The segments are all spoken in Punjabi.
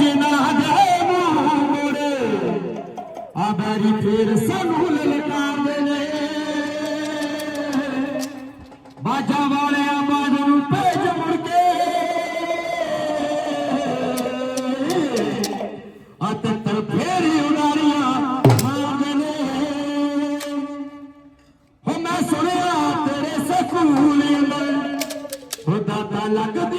ਜਿਨ੍ਹਾਂ ਦੇ ਮੂੰਹ ਮੋੜੇ ਆਬਾਰੀ ਫੇਰ ਸਾਨੂੰ ਲਲਕਾਰਦੇ ਨੇ। ਬਾਜਾ ਵਾਲਿਆ ਬਾਜ ਨੂੰ ਭੇਜ ਮੁੜ ਕੇ। ਅਤਤਰ ਫੇਰੀ ਉਡਾਰੀਆਂ ਮਾਰਦੇ ਨੇ। ਹੋ ਮੈਂ ਸੁਣਿਆ ਤੇਰੇ ਸਕੂਲ ਅੰਦਰ ਉਹ ਦਾਤਾ ਲੱਗਦੀ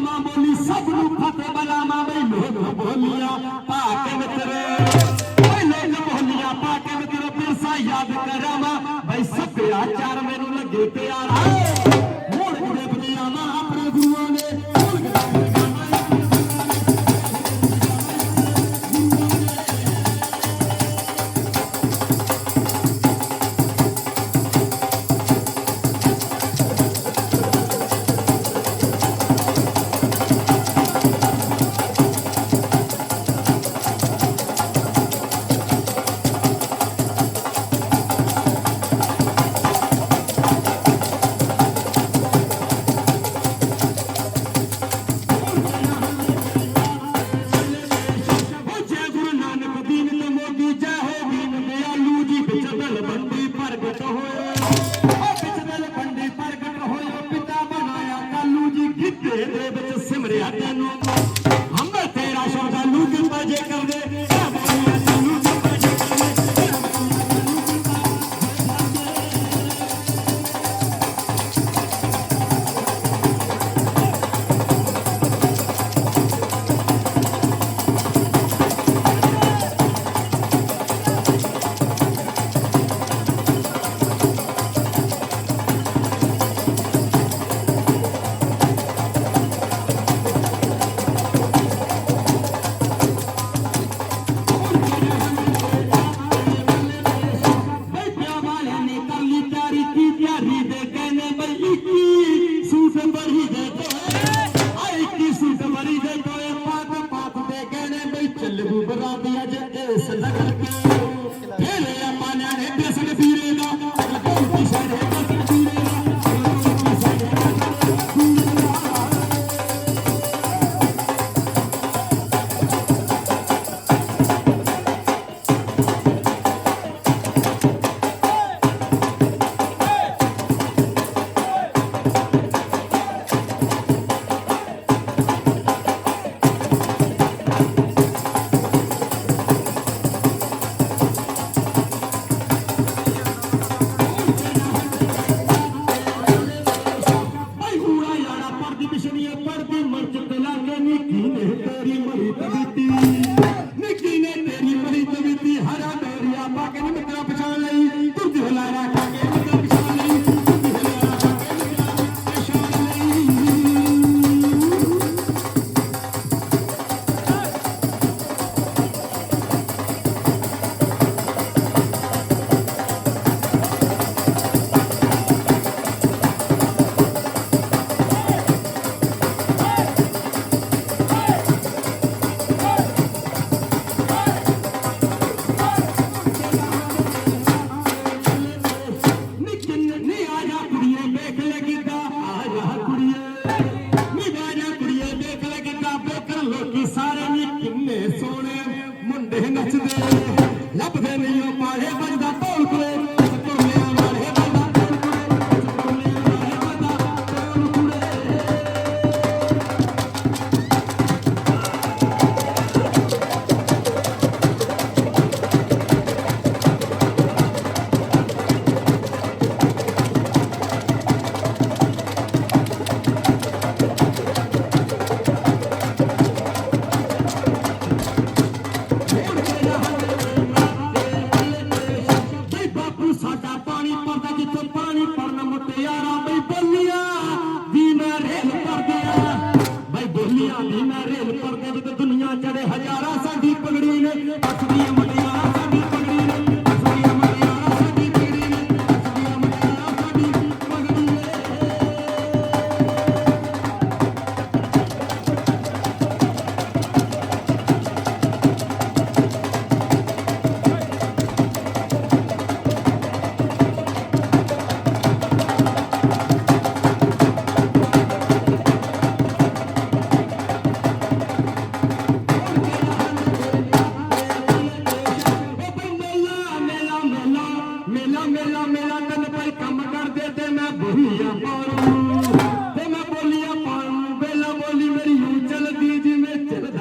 mambo ni sabu nukate Obrigado. दिया जाए सदा करके Mary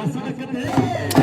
¡Hasta la catedral!